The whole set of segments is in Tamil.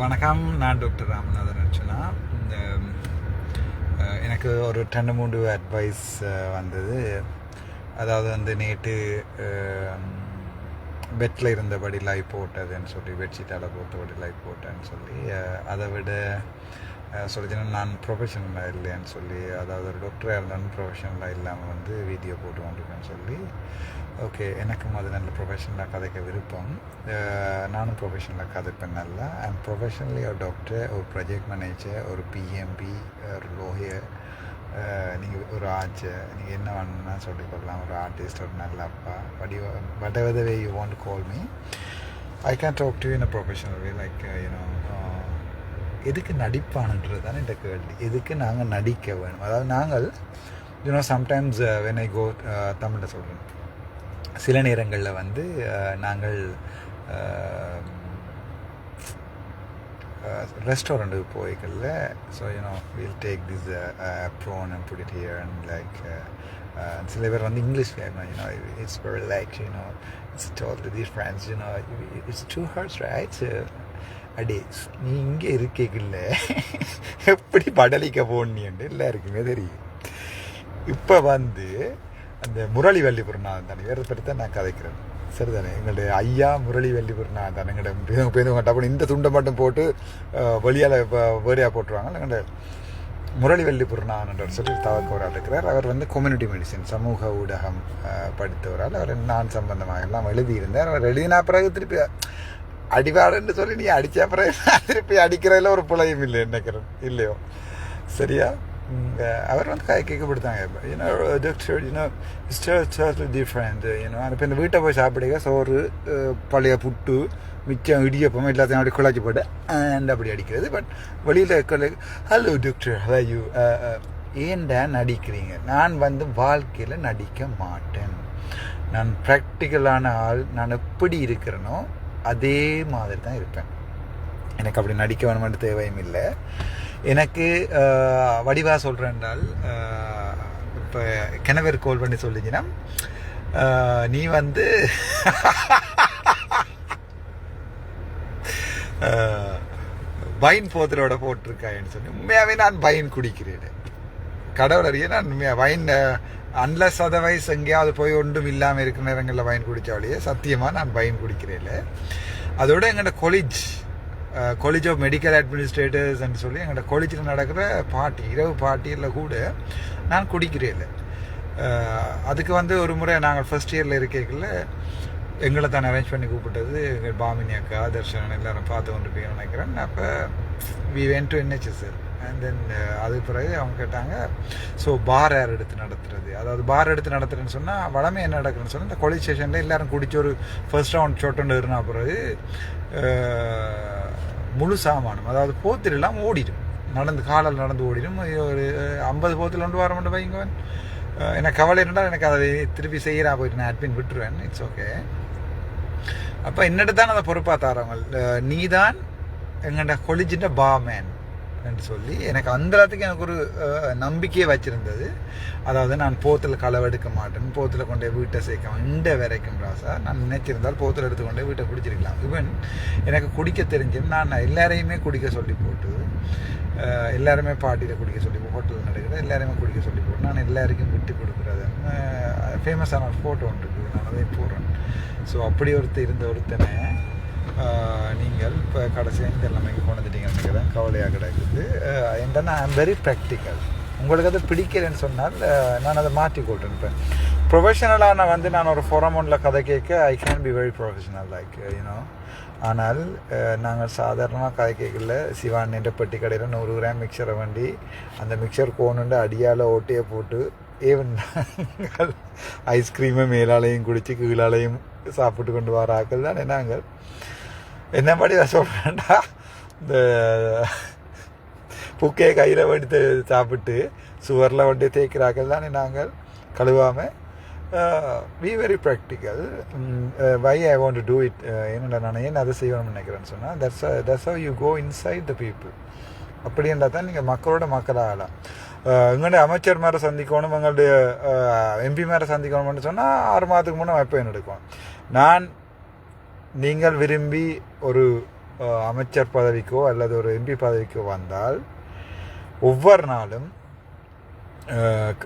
வணக்கம். நான் டாக்டர் ராமநாதன் அர்ச்சனா. இந்த எனக்கு ஒரு ரெண்டு மூன்று அட்வைஸ் வந்தது. அதாவது வந்து நேற்று பெட்டில் இருந்தபடி லைவ் போட்டதுன்னு சொல்லி பெட்ஷீட்டால் போட்டபடி லைவ் போட்டேன்னு சொல்லி அதை விட சொல்லிச்சுன்னா நான் ப்ரொஃபஷனலாக இல்லைன்னு சொல்லி அதாவது ஒரு டாக்டராக இருந்தாலும் ப்ரொஃபஷனலாக இல்லாமல் வந்து வீடியோ போட்டு கொண்டிருக்கேன்னு சொல்லி ஓகே எனக்கும் அது நல்ல ப்ரொஃபஷனலாக கதைக்க விருப்பம். நானும் ப்ரொஃபஷனலாக கதைப்பேன் நல்லா. அண்ட் ப்ரொஃபஷனலி ஒரு டாக்டர் ஒரு ப்ராஜெக்ட் மேனேஜர் ஒரு பிஎம்பி ஒரு லோயர் நீங்கள் ஒரு ஆச்சு நீங்கள் என்ன வேணும்னா சொல்லிக்கொள்ளலாம் ஒரு ஆர்டிஸ்ட் ஒரு நல்ல அப்பா வடி whatever the way you want call me I can talk to in a professional way like you know எதுக்கு நடிப்பானுன்றது தானே இந்த கேள்வி. எதுக்கு நாங்கள் நடிக்க வேணும்? அதாவது நாங்கள் you know sometimes when I go தமிழில் சொல்கிறேன் சில நேரங்களில் வந்து uh, நாங்கள் ரெஸ்டாரண்ட்டுக்கு போய்க்கல so you know will take this prawn and put it here and like சில பேர் வந்து English you know it's like you know it's told the friends you know it's too hurts rights அடே நீ இங்கே இருக்கேக்கில்ல? எப்படி படலிக்க போனியண்டு எல்லாருக்குமே தெரியும். இப்போ வந்து அந்த முரளி வள்ளிபுரநாதன் தானே வேறு பற்றி நான் கதைக்கிறேன். சரிதானே? எங்களுடைய ஐயா முரளி வள்ளிபுரநாதன் தானே. எங்களுடைய பேருந்து டப்புனு இந்த துண்டை மட்டும் போட்டு வெளியால் வேறையாக போட்டுருவாங்க எங்கள்கிட்ட முரளி வள்ளிபுரணான் சொல்லி தவக்கவரால் இருக்கிறார் அவர் வந்து கம்யூனிட்டி மெடிசின் சமூக ஊடகம் படித்தவரால் அவர் நான் சம்பந்தமாக எல்லாம் எழுதியிருந்தார். அவர் எழுதினா பிறகு திருப்பி அடிவாடுன்னு சொல்லி நீ அடித்த நான் திருப்பி அடிக்கிறதுல ஒரு புலையும் இல்லை நினைக்கிறேன் இல்லையோ. சரியா? அவர் வந்து கை கேட்கப்படுத்தாங்க you know doctor you know totally different you know இப்போ இந்த வீட்டை போய் சாப்பிடுங்க சோறு அஹ், பழைய புட்டு மிச்சம் இடியப்பம் எல்லாத்தையும் அப்படி குழச்சி போட்டு அண்ட் அப்படி அடிக்கிறது. பட் வெளியில் ஹலோ டாக்டர் ஹலோ ஏன்டா நடிக்கிறீங்க? நான் வந்து வாழ்க்கையில் நடிக்க மாட்டேன். நான் ப்ராக்டிக்கலான ஆள். நான் எப்படி இருக்கிறேனோ அதே மாதிரி தான் இருப்பேன். எனக்கு அப்படி நடிக்க வேணுமென்று தேவையும் இல்லை. எனக்கு வடிவாக சொல்கிறேன் என்றால் இப்போ கிணவர் கோல் பண்ணி சொல்லிங்கன்னா நீ வந்து பைன் போத்தலோட போட்டிருக்காயின்னு சொல்லி உண்மையாகவே நான் பைன் குடிக்கிறேன். கடவுள் அறிய நான் வைன் அன்லஸ் அதர்வைஸ் எங்கேயாவது போய் ஒன்றும் இல்லாமல் இருக்கிற நேரங்களில் வைன் குடித்தாலேயே சத்தியமாக நான் வைன் குடிக்கிறேன் அதோட எங்களோட கொலிஜ் காலேஜ் ஆஃப் மெடிக்கல் அட்மினிஸ்ட்ரேட்டர்ஸ்ன்னு சொல்லி எங்களோட காலேஜில் நடக்கிற பார்ட்டி இரவு பார்ட்டியில் கூட நான் குடிக்கிறேன் அதுக்கு வந்து ஒரு முறை நாங்கள் ஃபர்ஸ்ட் இயரில் இருக்கைக்குள்ள எங்களை தான் அரேஞ்ச் பண்ணி கூப்பிட்டது. எங்கள் பாமினி அக்கா தர்ஷன் எல்லாரும் பார்த்து கொண்டு போய் நினைக்கிறேன். அப்போ we went to NHS and then அது பிறகு அவங்க கேட்டாங்க ஸோ பார் யார் எடுத்து நடத்துறது. அதாவது பார் எடுத்து நடத்துறேன்னு சொன்னால் வளமே என்ன நடக்குதுன்னு சொன்னால் இந்த கொலை ஸ்டேஷனில் எல்லாரும் குடிச்சு ஒரு ஃபர்ஸ்ட் ரவுண்ட் சொட்டுன்னு இருந்தா பிறகு uh, முழு சாமானம் அதாவது போத்திரெல்லாம் ஓடிடும். நடந்து காலால் நடந்து ஓடிடும். ஒரு uh, ஐம்பது போத்தில் கொண்டு வர மட்டும் வைங்கவன் uh, எனக்கு கவலை இருந்தால் எனக்கு அதை திருப்பி செய்கிறா போயிட்டு நான் அட்மின் விட்டுருவேன். இட்ஸ் ஓகே அப்போ என்னட்டு தான் அதை பொறுப்பாக தாரவங்க நீ தான் எங்கள்கிட்ட கொலிஜின்ற பாமேன் என்று சொல்லி எனக்கு அந்த அளவுக்கு எனக்கு ஒரு நம்பிக்கையே நம்பிக்கையை அதாவது நான் போத்தில் களவெடுக்க மாட்டேன். போத்தில் கொண்டு போய் வீட்டை சேர்க்க இந்த வரைக்கும் ராசா. நான் நினைச்சிருந்தால் போத்தில் எடுத்து கொண்டு போய் வீட்டை குடிச்சிருக்கலாம். ஈவன் எனக்கு குடிக்க தெரிஞ்சது. நான் எல்லாரையுமே குடிக்க சொல்லி போட்டு எல்லாருமே பாட்டியில் குடிக்க சொல்லி ஹோட்டலில் நடக்குது எல்லாருமே குடிக்க சொல்லி போட்டு நான் எல்லாருக்கும் விட்டு கொடுக்குறது. ஃபேமஸான ஒரு ஃபோட்டோ ஒன்று இருக்குது. நான் அதை போடுறேன். ஸோ அப்படி ஒருத்தர் இருந்த ஒருத்தனை நீங்கள் இப்போ கடைசியாக இந்த நிலைமைக்கு கொண்டு வந்துட்டீங்கன்னு நினைக்கிறேன். கவலையாக கிடைக்குது. என்னன்னா ஐ வெரி ப்ராக்டிக்கல் உங்களுக்கு அது பிடிக்கலைன்னு சொன்னால் நான் அதை மாற்றி கொள்றேன் இப்போ ப்ரொஃபஷனலாக நான் வந்து நான் ஒரு ஃபோரமோனில் கதை கேட்க I can be very professional like you know ஆனால் நாங்கள் சாதாரணமாக கதை கேட்கல. சிவான் என்ற பெட்டி கடையில் நூறு கிராம் மிக்சரை வண்டி அந்த மிக்சர் கோணுண்டு அடியால் ஓட்டையை போட்டு ஏவன் நாங்கள் ஐஸ்கிரீமை மேலாலையும் குடித்து கீழாலையும் சாப்பிட்டு கொண்டு வர ஆக்கள் தானே நாங்கள். என்ன மாதிரி நான் சொல்கிறேன்டா இந்த புக்கையை கையில் வடித்து சாப்பிட்டு சுவரில் வண்டி தேய்க்கிறார்கள் தானே நாங்கள் கழுவாமல் we very practical why I want to do it என்னடா நான் ஏன் அதை செய்யணும்னு நினைக்கிறேன்னு சொன்னால் that's that's how you go inside the people அப்படி இருந்தால் தான் நீங்கள் மக்களோட மக்களாகலாம் எங்களுடைய அமைச்சர் மேலே சந்திக்கணும் எங்களுடைய எம்பி மேலே சந்திக்கணும்னு சொன்னால் ஆறு மாதத்துக்கு முன்னே வைப்பேன் எடுக்கும் நான் நீங்கள் விரும்பி ஒரு அமைச்சர் பதவிக்கோ அல்லது ஒரு எம்பி பதவிக்கோ வந்தால் ஒவ்வொரு நாளும்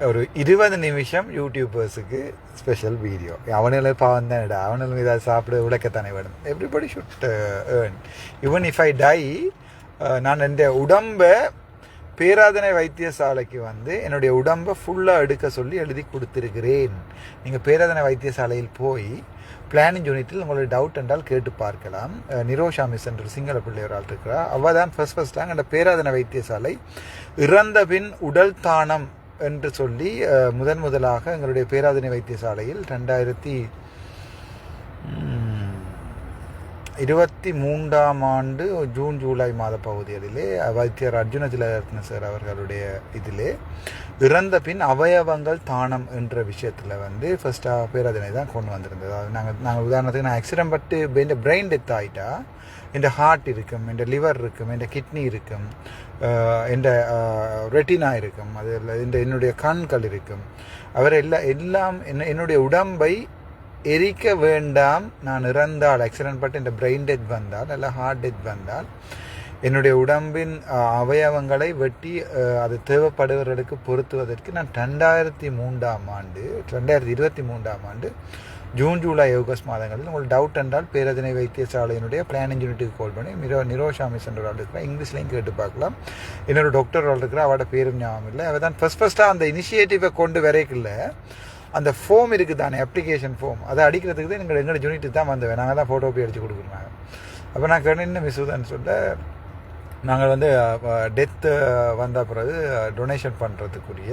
ஒரு இருபது நிமிஷம் யூடியூபர்ஸுக்கு ஸ்பெஷல் வீடியோ அவனுங்களை பாவம் தான் அவனுங்களும் இதை சாப்பிட உழைக்கத்தானே வேணும். Everybody should earn even if I die நான் என் உடம்பை பேராதனை வைத்தியசாலைக்கு வந்து என்னுடைய உடம்பை ஃபுல்லாக எடுக்க சொல்லி எழுதி கொடுத்துருக்கிறேன். நீங்கள் பேராதனை வைத்தியசாலையில் போய் பிளானிங் யூனிட்டில் உங்களுடைய டவுட் என்றால் கேட்டு பார்க்கலாம். நிரோஷா மிஸ் என்று சிங்கள பிள்ளையர் ஆள் இருக்கிறார். அவள் தான் ஃபர்ஸ்ட் ஃபர்ஸ்டாக அந்த பேராதனை வைத்தியசாலை இறந்த பின் உடல் தானம் என்று சொல்லி முதன் முதலாக எங்களுடைய பேராதனை வைத்தியசாலையில் ரெண்டாயிரத்தி இருபத்தி மூன்றாம் ஆண்டு ஜூன் ஜூலை மாத பகுதிகளிலே வைத்தியர் அர்ஜுன திலரத்ன சார் அவர்களுடைய இதிலே இறந்த பின் அவயவங்கள் தானம் என்ற விஷயத்தில் வந்து ஃபர்ஸ்ட்டாக பேரதனை தான் கொண்டு வந்திருந்தது. அது நாங்கள் நாங்கள் உதாரணத்துக்கு நான் ஆக்சிடென்ட் பட்டு இந்த பிரெயின் டெத் ஆகிட்டா என் ஹார்ட் இருக்கும் என் லிவர் இருக்கும் என் கிட்னி இருக்கும் என் ரெட்டினா இருக்கும் அது இந்த என்னுடைய கண்கள் இருக்கும். அவர் எல்லா எல்லாம் என்ன என்னுடைய உடம்பை எரிக்க வேண்டாம். நான் இறந்தால் ஆக்சிடென்ட் பட்டு இந்த பிரெயின் டெத் வந்தால் அல்ல ஹார்ட் டெத் வந்தால் என்னுடைய உடம்பின் அவயவங்களை வெட்டி அது தேவைப்படுவர்களுக்கு பொருத்துவதற்கு நான் ரெண்டாயிரத்தி மூன்றாம் ஆண்டு ரெண்டாயிரத்தி இருபத்தி மூன்றாம் ஆண்டு ஜூன் ஜூலை ஆகஸ்ட் மாதங்களில் உங்களுக்கு டவுட் என்றால் பேரதினை வைத்தியசாலையினுடைய பிளானிங் யூனிட்டுக்கு கால் பண்ணி மிரோ நிரோஷாமி சென்ற ஆள் இருக்கிறா இங்கிலீஷ்லையும் கேட்டு பார்க்கலாம். இன்னொரு டாக்டர் ஆள் இருக்கிறா அவட பேரும் ஞாபகம் இல்லை. அவள் தான் ஃபஸ்ட் ஃபஸ்ட்டாக அந்த இனிஷியேட்டிவை கொண்டு வரைக்குள்ள அந்த ஃபோம் இருக்குது தானே அப்ளிகேஷன் ஃபோம் அதை அடிக்கிறதுக்கு தான் எங்கள் எங்களோட யூனிட்டு தான் வந்தேன் நாங்கள் தான் ஃபோட்டோ போய் அடித்து கொடுக்குறாங்க அப்போ நான் கண்ணு மிஸ்ஸுதான் சொல்ல நாங்கள் வந்து டெத்து வந்த பிறகு டொனேஷன் பண்ணுறதுக்குரிய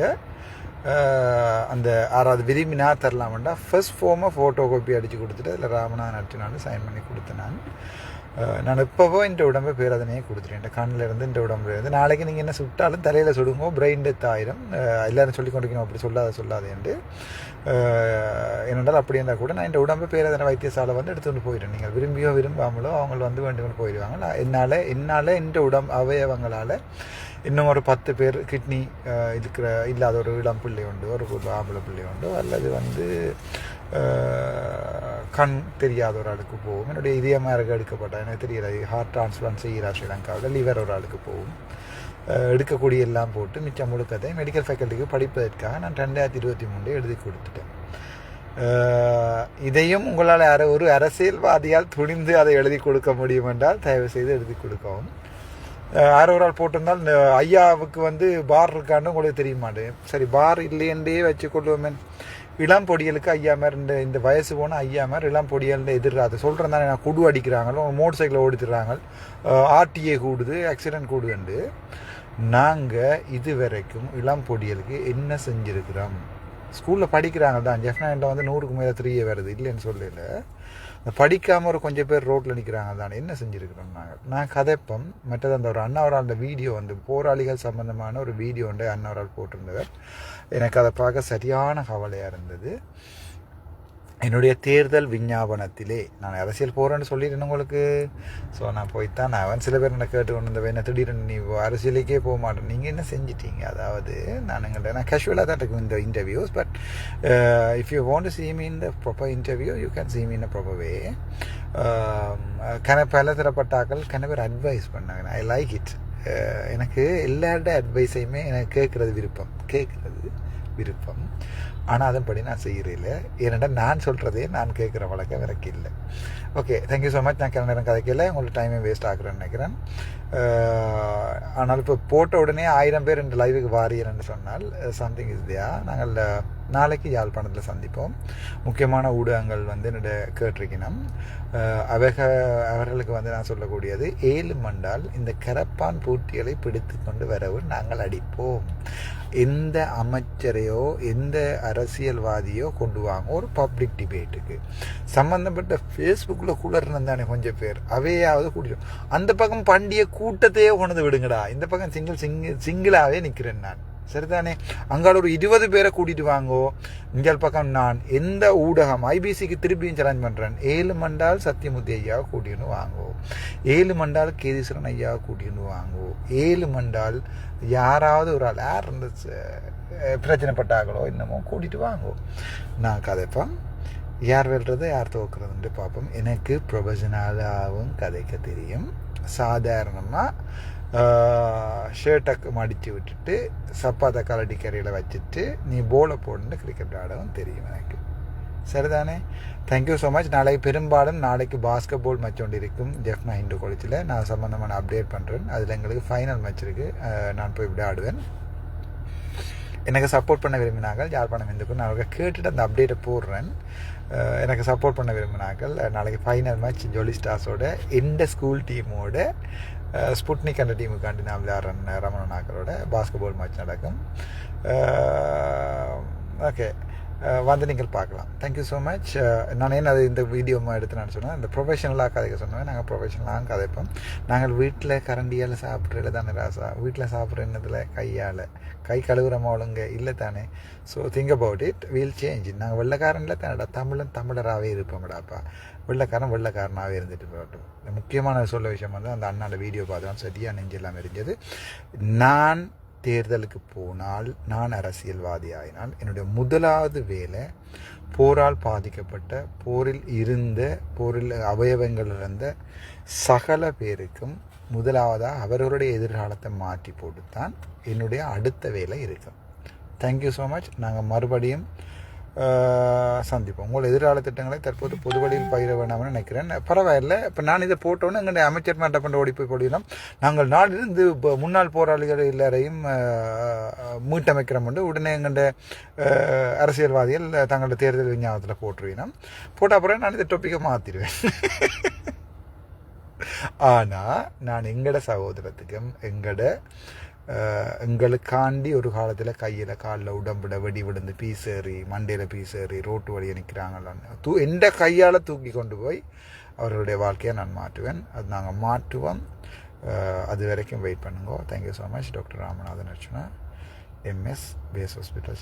அந்த ஆறாவது விரும்பினா தரலாமண்டா ஃபர்ஸ்ட் ஃபோமை ஃபோட்டோ காப்பி அடித்து கொடுத்துட்டு அதில் ராமநாதன் அர்ச்சனான்னு சைன் பண்ணி கொடுத்தேன் நான். நான் இப்போவோ இந்த உடம்பை பேரதனையே கொடுத்துட்டேன். இந்த கண்ணில் இருந்து இந்த உடம்புல இருந்து. நாளைக்கு நீங்கள் என்ன சுட்டாலும் தலையில் சுடுங்கோ பிரெயின் டெத் ஆயிரும். அஹ், எல்லாரும் சொல்லி கொண்டிருக்கணும் அப்படி சொல்லாத சொல்லாதேன்ட்டு என்னென்றால் அப்படி இருந்தால் கூட நான் இந்த உடம்பு பேரதனை வைத்தியசாலை வந்து எடுத்துகிட்டு போயிட்டேன் நீங்கள் விரும்பியோ விரும்பாமலோ அவங்க வந்து வேண்டுமென்று கொண்டு போயிடுவாங்க. நான் என்னால் என்னால் இந்த உடம்பு அவயவங்களால் இன்னும் ஒரு பத்து பேர் கிட்னி இருக்கிற இல்லாத ஒரு இளம் பிள்ளை உண்டு ஒரு ஆம்பளை பிள்ளை உண்டு. அல்லது வந்து கண் தெரியாத ஒரு ஆளுக்கு போகும். என்னுடைய இதயமாக இருக்க எடுக்கப்பட்ட எனக்கு தெரியல ஹார்ட் டிரான்ஸ்பிளான்ட் செய்கிறா ஸ்ரீலங்காவில் லிவர் ஒரு ஆளுக்கு போகும் எடுக்கக்கூடிய எல்லாம் போட்டு மிச்சம் முழுக்கத்தை மெடிக்கல் ஃபேக்கல்ட்டிக்கு படிப்பதற்காக நான் ரெண்டாயிரத்தி இருபத்தி மூணு எழுதி கொடுத்துட்டேன். இதையும் உங்களால் அர ஒரு அரசியல்வாதியால் துணிந்து அதை எழுதி கொடுக்க முடியும் என்றால் தயவு செய்து எழுதி கொடுக்கவும். அஹ், யாரோ ஒரு ஆள் போட்டிருந்தால் ஐயாவுக்கு வந்து பார் இருக்கான்னு உங்களுக்கு தெரிய மாட்டேன் சரி பார் இல்லையென்றே வச்சு கொள்வோமே இளம் பொடியலுக்கு ஐயா மாதிரி இந்த இந்த வயசு போன ஐயா மாதிரி இளம் பொடியல்னு எதிர்றாது. சொல்கிறேன் தானே நான் குடு அடிக்கிறாங்களோ மோட்டர் சைக்கிளை ஓடித்துறாங்க. ஆர்டிஏ கூடுது ஆக்சிடென்ட் கூடுதுண்டு. நாங்கள் இது வரைக்கும் இளம் பொடியலுக்கு என்ன செஞ்சுருக்கிறோம் ஸ்கூலில் படிக்கிறாங்க தான் ஜெஃப்னாண்ட வந்து நூறுக்கு மேலே த்ரீயே வருது இல்லைன்னு சொல்லல. படிக்காமல் ஒரு கொஞ்சம் பேர் ரோட்டில் நிற்கிறாங்க தான் என்ன செஞ்சுருக்கிறோம் நாங்கள் நான் கதைப்பம் மற்றது அந்த ஒரு அண்ணாவரால் அந்த வீடியோ வந்து போராளிகள் சம்மந்தமான ஒரு வீடியோ வந்து அண்ணாவரால் போட்டிருந்தவர். எனக்கு அதை பார்க்க சரியான கவலையாக இருந்தது. என்னுடைய தேர்தல் விஞ்ஞாபனத்திலே நான் அரசியல் போகிறேன்னு சொல்லிட்டேன் உங்களுக்கு. ஸோ நான் போய்த்தான் நான் அவன் சில பேர் என்ன கேட்டு கொண்டு வந்த என்ன திடீர்னு நீ அரசியலுக்கே போக மாட்டேன். நீங்கள் என்ன செஞ்சிட்டீங்க? அதாவது நான் எங்கள்கிட்ட நான் கேஷுவலாக தான் இருக்கும் இந்த interviews but if you want to see me in the interview interview you can see me a proper um, uh, கன பல தரப்பட்டாக்கள் கன பேர் அட்வைஸ் பண்ணாங்க. ஐ லைக் இட் எனக்கு எல்லாரோட அட்வைஸையுமே எனக்கு கேட்குறது விருப்பம். கேட்குறது விருப்பம். ஆனால் அதன்படி நான் செய்கிறேன் ஏனென்றால் நான் சொல்கிறதே நான் கேட்குற வழக்கம் எனக்கு இல்லை. ஓகே தேங்க்யூ ஸோ மச் நான் கிளம்ப நேரம் கதைக்கல. உங்களுக்கு டைமே வேஸ்ட் ஆகுறேன்னு நினைக்கிறேன். ஆனால் இப்போ போட்ட உடனே ஆயிரம் பேர் இந்த லைவுக்கு வாரியிறேன்னு சொன்னால் சம்திங் இஸ் தியா நாங்கள் uh, நாளைக்கு யாழ்ப்பாணத்தில் சந்திப்போம். முக்கியமான ஊடகங்கள் வந்து என்னோட கேட்டிருக்கணும். அவக அவர்களுக்கு வந்து நான் சொல்லக்கூடியது ஏழு மண்டால் இந்த கரப்பான் பூட்டிகளை பிடித்து கொண்டு வரவும் நாங்கள் அடிப்போம். எந்த அமைச்சரையோ எந்த அரசியல்வாதியோ கொண்டு வாங்க ஒரு பப்ளிக் டிபேட்டுக்கு சம்மந்தப்பட்ட ஃபேஸ்புக்கில் குளர்னு தானே கொஞ்சம் பேர். அவையாவது கூட்டிடும் அந்த பக்கம் பண்டிய கூட்டத்தையே கொண்டு விடுங்கடா. இந்த பக்கம் சிங்கிள் சிங்கிள் சிங்கிளாகவே நிற்கிறேன் நான். சரிதானே? அங்கால ஒரு இருபது பேரை கூட்டிட்டு வாங்கோ. இங்கே பக்கம் நான் எந்த ஊடகம் ஐபிசிக்கு திருப்பியும் சேலஞ்ச் பண்ணுறேன் ஏழு மண்டால் சத்தியமூர்த்தி ஐயா கூட்டின்னு வாங்கோ. ஏழு மண்டால் கேதீஸ்வரன் ஐயா கூட்டின்னு வாங்கோ. ஏழு மண்டால் யாராவது ஒரு ஆள் யார் இந்த பிரச்சனைப்பட்டாங்களோ என்னமோ கூட்டிட்டு வாங்கோ. நான் கதைப்பேன் யார் வெல்றது யார் தோக்குறதுன்ட்டு பார்ப்போம். எனக்கு ப்ரொஃபஷனலாகவும் கதைக்க தெரியும். சாதாரணமாக ஷர்ட்டை மடித்து விட்டுட்டு சப்பாத்தை கலட்டி கரையில் வச்சுட்டு நீ போலை போடணுன்னு கிரிக்கெட் விளையாடவும் தெரியும் எனக்கு சரிதானே தேங்க்யூ ஸோ மச் நாளைக்கு பெரும்பாலும் நாளைக்கு பாஸ்கெட் பால் மேட்ச் ஒன்று இருக்கும் ஜெஃப்னா இந்து காலேஜில் நான் சம்மந்தமான அப்டேட் பண்ணுறேன் அதில் எங்களுக்கு ஃபைனல் மேட்ச் இருக்குது நான் போய் விளையாடுவேன் எனக்கு சப்போர்ட் பண்ண விரும்பினார்கள் யாழ்ப்பாணம் இந்துக்கும் நான் அவர்கள் கேட்டுட்டு அந்த அப்டேட்டை போடுறேன் எனக்கு சப்போர்ட் பண்ண விரும்பினார்கள் நாளைக்கு ஃபைனல் மேட்ச் ஜோலி ஸ்டார்ஸோட எந்த ஸ்கூல் டீமோட ஸ்புட்னிக் அந்த டீமுக்காண்டி நான் விளையாடுறேன் ரமணனாக்களோட பாஸ்கெட் பால் மேட்ச் நடக்கும் ஓகே வந்து நீங்கள் பார்க்கலாம். தேங்க்யூ ஸோ மச் நான் ஏன் அது இந்த வீடியோ எடுத்து நான் சொன்னேன். இந்த ப்ரொஃபஷனலாக கதைக்க சொன்னேன் நாங்கள் ப்ரொஃபஷனலாக கதைப்போம். நாங்கள் வீட்டில் கரண்டியால் சாப்பிட்றதுல தானே ராசா. வீட்டில் சாப்பிட்ற என்னதில் கையால். கை கழுவுற ஒழுங்க இல்லை தானே. So think about it we'll change நாங்கள் வெள்ளைக்காரனில் தானடா. தமிழன் தமிழராகவே இருப்போம்டாப்பா வெள்ளக்காரன் வெள்ளைக்காரனாகவே இருந்துட்டு போகட்டும். முக்கியமான சொல்ல விஷயம் வந்து அந்த அண்ணாவில் வீடியோ பார்த்தோம் சரியாக நெஞ்செல்லாம் எரிஞ்சது. நான் தேர்தலுக்கு போனால் நான் அரசியல்வாதி ஆயினால் என்னுடைய முதலாவது வேலை போரால் பாதிக்கப்பட்ட போரில் இருந்த போரில் அவயவங்கள் இருந்த சகல பேருக்கும் முதலாவதாக அவர்களுடைய எதிர்காலத்தை மாற்றி போட்டுத்தான் என்னுடைய அடுத்த வேலை இருக்கும். தேங்க்யூ ஸோ மச் நாங்கள் மறுபடியும் சந்திப்போம். உங்கள் எதிர்கால திட்டங்களை தற்போது பொது வழியில் பயிர வேண்டாம்னு நினைக்கிறேன். பரவாயில்ல. இப்போ நான் இதை போட்டோன்னு எங்களுடைய அமைச்சர் மன்ற பண்ண ஓடி போய் போடினோம் நாங்கள் நாளிலிருந்து இப்போ முன்னாள் போராளிகள் எல்லாரையும் மீட்டமைக்கிறோம் உண்டு உடனே எங்களுடைய அரசியல்வாதிகள் தங்களோட தேர்தல் விஞ்ஞாபனத்தில் போட்டுருவினோம். போட்ட அப்புறம் நான் இந்த டொப்பிக்கை மாற்றிடுவேன் ஆனால் நான் எங்கட சகோதரத்துக்கும் எங்கட எங்களுக்காண்டி ஒரு காலத்தில் கையில் காலில் உடம்புல வெடி விழுந்து பீசேறி மண்டையில் பீசேறி ரோட்டு வழியை நிற்கிறாங்களான்னு தூ எந்த கையால் தூக்கி கொண்டு போய் அவர்களுடைய வாழ்க்கையை நான் மாற்றுவேன். அது நாங்கள் மாற்றுவோம். அது வரைக்கும் வெயிட் பண்ணுங்க. Thank you so much doctor Ramanathan Archana MS base hospital